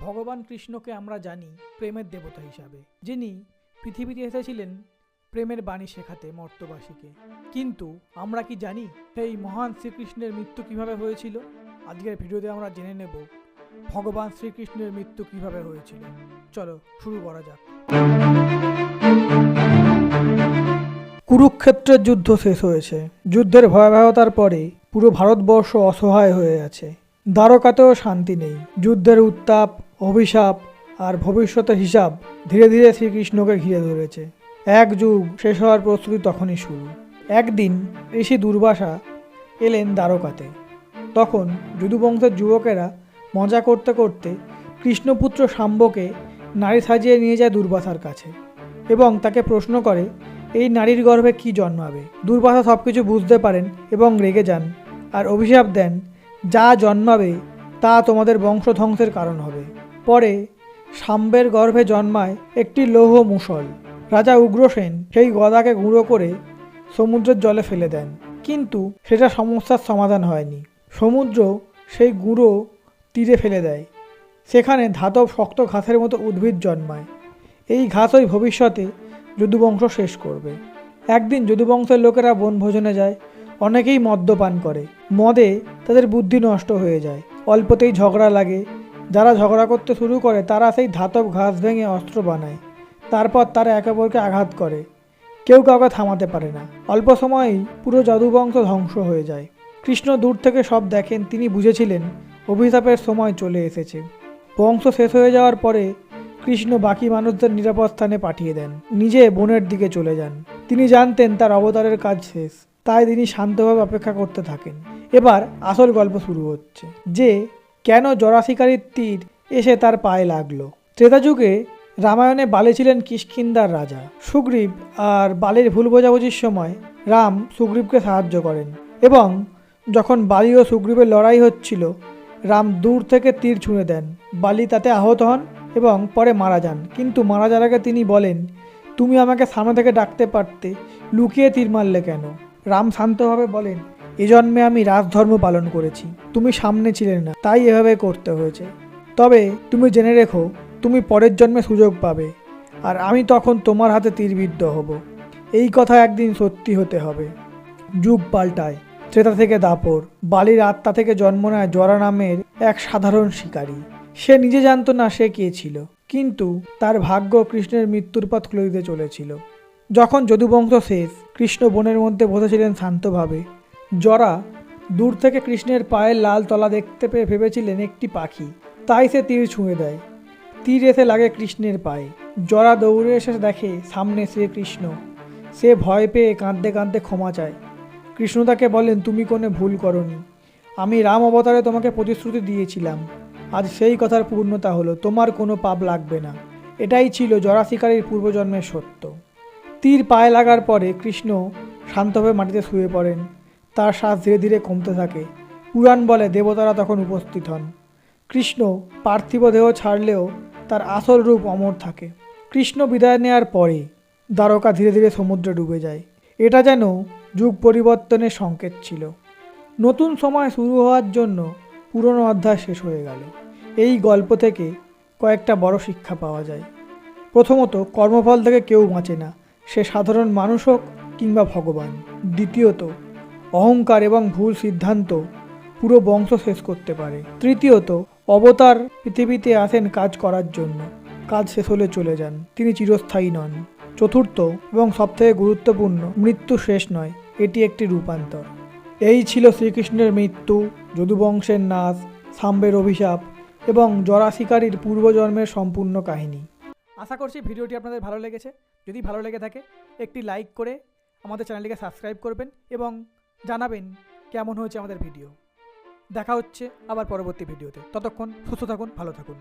ভগবান কৃষ্ণকে আমরা জানি প্রেমের দেবতা হিসাবে, যিনি পৃথিবীতে এসেছিলেন প্রেমের বাণী শেখাতে মর্তবাসীকে। কিন্তু আমরা কি জানি সেই মহান শ্রীকৃষ্ণের মৃত্যু কীভাবে হয়েছিল? আজকের ভিডিওতে আমরা জেনে নেব ভগবান শ্রীকৃষ্ণের মৃত্যু কীভাবে হয়েছিল। চলো শুরু করা যাক। কুরুক্ষেত্রের যুদ্ধ শেষ হয়েছে। যুদ্ধের ভয়াবহতার পরে পুরো ভারতবর্ষ অসহায় হয়ে আছে। দ্বারকাতেও শান্তি নেই। যুদ্ধের উত্তাপ অভিশাপ আর ভবিষ্যতের হিসাব ধীরে ধীরে শ্রীকৃষ্ণকে ঘিরে ধরেছে। এক যুগ শেষ হওয়ার প্রস্তুতি তখনই শুরু। একদিন ঋষি দুর্বাসা এলেন দ্বারকাতে। তখন যদুবংশের যুবকেরা মজা করতে করতে কৃষ্ণপুত্র শাম্বকে নারী সাজিয়ে নিয়ে যায় দুর্বাসার কাছে এবং তাকে প্রশ্ন করে, এই নারীর গর্ভে কি জন্মাবে? দুর্বাসা সব কিছু বুঝতে পারেন এবং রেগে যান আর অভিশাপ দেন, যা জন্মাবে তা তোমাদের বংশধ্বংসের কারণ হবে। পরে সাম্বের গর্ভে জন্মায় একটি লৌহ মুসল রাজা উগ্রসেন সেই গদাকে গুঁড়ো করে সমুদ্রের জলে ফেলে দেন। কিন্তু সেটা সমস্যার সমাধান হয়নি। সমুদ্র সেই গুঁড়ো তীরে ফেলে দেয়। সেখানে ধাতব শক্ত ঘাসের মতো উদ্ভিদ জন্মায়। এই ঘাসই ভবিষ্যতে যদুবংশ শেষ করবে। একদিন যদুবংশের লোকেরা বনভোজনে যায়। অনেকেই মদ্যপান করে। মদে তাদের বুদ্ধি নষ্ট হয়ে যায়। অল্পতেই ঝগড়া লাগে। যারা ঝগড়া করতে শুরু করে, তারা সেই ধাতব ঘাস ভেঙে অস্ত্র বানায়। তারপর তারা একে অপরকে আঘাত করে। কেউ কাউকে থামাতে পারে না। অল্প সময়েই পুরো যদুবংশ ধ্বংস হয়ে যায়। কৃষ্ণ দূর থেকে সব দেখেন, তিনি বুঝেছিলেন, অভিশাপের সময় চলে এসেছে। বংশ শেষ হয়ে যাওয়ার পরে কৃষ্ণ বাকি মানুষদের নিরাপদ স্থানে পাঠিয়ে দেন। নিজে বনের দিকে চলে যান। তিনি জানতেন তার অবতারের কাজ শেষ। তাই তিনি শান্তভাবে অপেক্ষা করতে থাকেন। এবার আসল গল্প শুরু হচ্ছে, যে কেন জরাশিকারীর তীর এসে তার পায়ে লাগল? ত্রেতা যুগে রামায়ণে বালি ছিলেন কিষ্কিন্দার রাজা। সুগ্রীব আর বালির ভুল বোঝাবুঝির সময় রাম সুগ্রীবকে সাহায্য করেন এবং যখন বালি ও সুগ্রীবের লড়াই হচ্ছিল, রাম দূর থেকে তীর ছুঁড়ে দেন। বালি তাতে আহত হন এবং পরে মারা যান। কিন্তু মারা যাওয়ার আগে তিনি বলেন, তুমি আমাকে সামনে থেকে ডাকতে পারতে, লুকিয়ে তীর মারলে কেন? রাম শান্তভাবে বলেন এ জন্মে আমি রাজধর্ম পালন করেছি। তুমি সামনে ছিলে না, তাই এভাবে করতে হয়েছে। তবে তুমি জেনে রেখো, তুমি পরের জন্মে সুযোগ পাবে, আর আমি তখন তোমার হাতে তীরবিদ্ধ হব। এই কথা একদিন সত্যি হতে হবে। যুগ পাল্টায়, ত্রেতা থেকে দাপর, বালির আত্মা থেকে জন্ম নেয় জরা নামের এক সাধারণ শিকারী। সে নিজে জানতো না সে কে ছিল, কিন্তু তার ভাগ্য কৃষ্ণের মৃত্যুর পথ খুলে দিতে চলেছিল। যখন যদুবংশ শেষ, কৃষ্ণ বনের মধ্যে বসেছিলেন শান্তভাবে। জরা দূর থেকে কৃষ্ণের পায়ের লাল তলা দেখতে পেয়ে ভেবেছিলেন একটি পাখি। তাই সে তীর ছুঁয়ে দেয়। তীর এসে লাগে কৃষ্ণের পায়ে। জরা দৌড়ে এসে দেখে সামনে শ্রীকৃষ্ণ। সে ভয় পেয়ে কাঁদতে কাঁদতে ক্ষমা চায়। কৃষ্ণ তাকে বলেন, তুমি কোনো ভুল করনি। আমি রাম অবতারে তোমাকে প্রতিশ্রুতি দিয়েছিলাম। আজ সেই কথার পূর্ণতা হলো, তোমার কোনো পাপ লাগবে না। এটাই ছিল জরা শিকারীর পূর্বজন্মের সত্য। তীর পায়ে লাগার পরে কৃষ্ণ শান্তভাবে মাটিতে শুয়ে পড়েন। তার শ্বাস ধীরে ধীরে কমতে থাকে। পুরাণ বলে দেবতারা তখন উপস্থিত হন। কৃষ্ণ পার্থিব দেহ ছাড়লেও তার আসল রূপ অমর থাকে। কৃষ্ণ বিদায় নেওয়ার পরে দ্বারকা ধীরে ধীরে সমুদ্রে ডুবে যায়। এটা যেন যুগ পরিবর্তনের সংকেত ছিল। নতুন সময় শুরু হওয়ার জন্য পুরনো অধ্যায় শেষ হয়ে গেল। এই গল্প থেকে কয়েকটা বড় শিক্ষা পাওয়া যায়। প্রথমত, কর্মফল থেকে কেউ বাঁচে না। সে সাধারণ মানুষ হোক কিংবা ভগবান। দ্বিতীয়ত অহংকার এবং ভুল সিদ্ধান্ত পুরো বংশ শেষ করতে পারে। তৃতীয়ত, অবতার পৃথিবীতে আসেন কাজ করার জন্য। কাজ শেষ হলে চলে যান। তিনি চিরস্থায়ী নন। চতুর্থ এবং সবথেকে গুরুত্বপূর্ণ, মৃত্যু শেষ নয়। এটি একটি রূপান্তর। এই ছিল শ্রীকৃষ্ণের মৃত্যু, যদুবংশের নাশ, সাম্বের অভিশাপ এবং জরাশিকারীর পূর্বজন্মের সম্পূর্ণ কাহিনী। আশা করছি ভিডিওটি আপনাদের ভালো লেগেছে। যদি ভালো লেগে থাকে, একটি লাইক করে আমাদের চ্যানেলটিকে সাবস্ক্রাইব করবেন এবং জানাবেন কেমন হয়েছে আমাদের ভিডিও। দেখা হচ্ছে আবার পরবর্তী ভিডিওতে। ততক্ষণ সুস্থ থাকুন, ভালো থাকুন।